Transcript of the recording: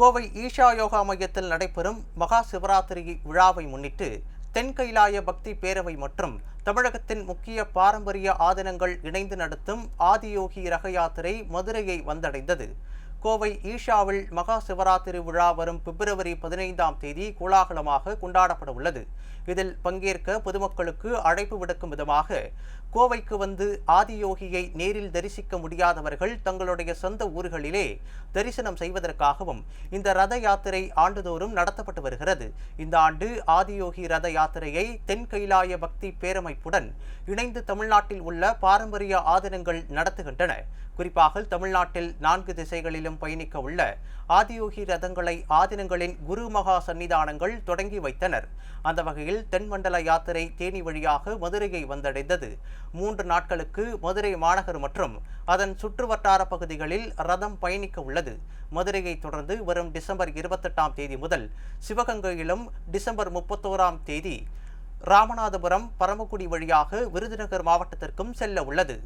கோவை ஈஷா யோகா மையத்தில் நடைபெறும் மகா சிவராத்திரி விழாவை முன்னிட்டு தென் கைலாய பக்தி பேரவை மற்றும் தமிழகத்தின் முக்கிய பாரம்பரிய ஆதனங்கள் இணைந்து நடத்தும் ஆதியோகி ரக யாத்திரை மதுரையை வந்தடைந்தது. கோவை ஈஷாவில் மகா சிவராத்திரி விழா வரும் பிப்ரவரி பதினைந்தாம் தேதி கோலாகலமாக கொண்டாடப்பட உள்ளது. இதில் பங்கேற்க பொதுமக்களுக்கு அழைப்பு விடுக்கும் விதமாக கோவைக்கு வந்து ஆதியோகியை நேரில் தரிசிக்க முடியாதவர்கள் தங்களுடைய சொந்த ஊர்களிலே தரிசனம் செய்வதற்காகவும் இந்த ரத யாத்திரை ஆண்டுதோறும் நடத்தப்பட்டு வருகிறது. இந்த ஆண்டு ஆதியோகி ரத யாத்திரையை தென் கைலாய பக்தி பேரமைப்புடன் இணைந்து தமிழ்நாட்டில் உள்ள பாரம்பரிய ஆதனங்கள் நடத்துகின்றன. குறிப்பாக தமிழ்நாட்டில் நான்கு திசைகளிலும் பயணிக்க உள்ள ஆதியோகி ரதங்களை ஆதினங்களின் குரு மகா சன்னிதானங்கள் தொடங்கி வைத்தனர். அந்த வகையில் தென்மண்டல யாத்திரை தேனி வழியாக மதுரையை வந்தடைந்தது. மூன்று நாட்களுக்கு மதுரை மாநகர் மற்றும் அதன் சுற்றுவட்டார பகுதிகளில் ரதம் பயணிக்க உள்ளது. மதுரையை தொடர்ந்து வரும் டிசம்பர் இருபத்தெட்டாம் தேதி முதல் சிவகங்கையிலும் டிசம்பர் முப்பத்தோராம் தேதி ராமநாதபுரம் பரமக்குடி வழியாக விருதுநகர் மாவட்டத்திற்கும் செல்ல உள்ளது.